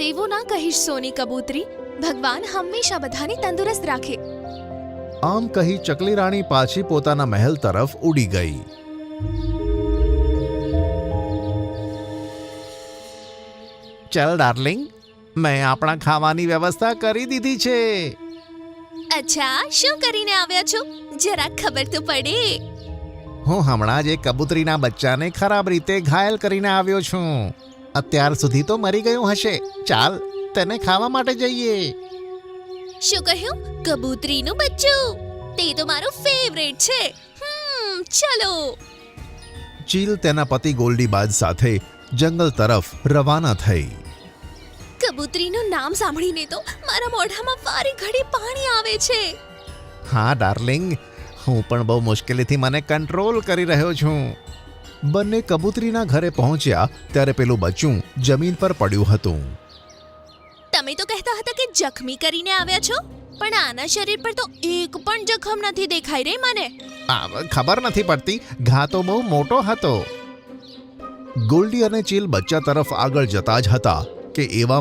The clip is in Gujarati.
તેવું ના કહીશ સોની કબૂતરી. ભગવાન હંમેશા બધાને તંદુરસ્ત રાખે. આમ કહી ચકલી રાણી પાછી પોતાના મહેલ તરફ ઉડી ગઈ. ચલ ડાર્લિંગ મેં આપણા ખાવાની વ્યવસ્થા કરી દીધી છે. અચ્છા શું કરીને આવ્યા છો? જરા ખબર તો પડે. હું હમણાં જ એક કબૂતરીના બચ્ચાને ખરાબ રીતે ઘાયલ કરીને આવ્યો છું. અત્યાર સુધી તો મરી ગયું હશે. ચાલ તેને ખાવા માટે જઈએ. શું કહ્યું? કબૂતરીનું બચ્ચું? તે તો મારું ફેવરેટ છે. હમ ચલો. ચીલ તેના પતિ ગોલ્ડીબાજ સાથે જંગલ તરફ રવાના થઈ. કબૂતરીનું નામ સાંભળીને તો મારા મોઢામાં વારી ઘડી પાણી આવે છે. હા ડાર્લિંગ. હું પણ બહુ મુશ્કેલીથી મને કંટ્રોલ કરી રહ્યો છું. બંને કબૂતરીના ઘરે પહોંચ્યા ત્યારે પેલું બચ્ચું જમીન પર પડ્યું હતું. તમે તો કહેતા હતા કે જખમી કરીને આવ્યા છો પણ આના શરીર પર તો એક પણ જખમ નથી દેખાઈ રહી મને. આ ખબર નથી પડતી. ઘા તો બહુ મોટો હતો. ગોલ્ડી અને ચીલ બચ્ચા તરફ આગળ જતા જ હતા કે એવા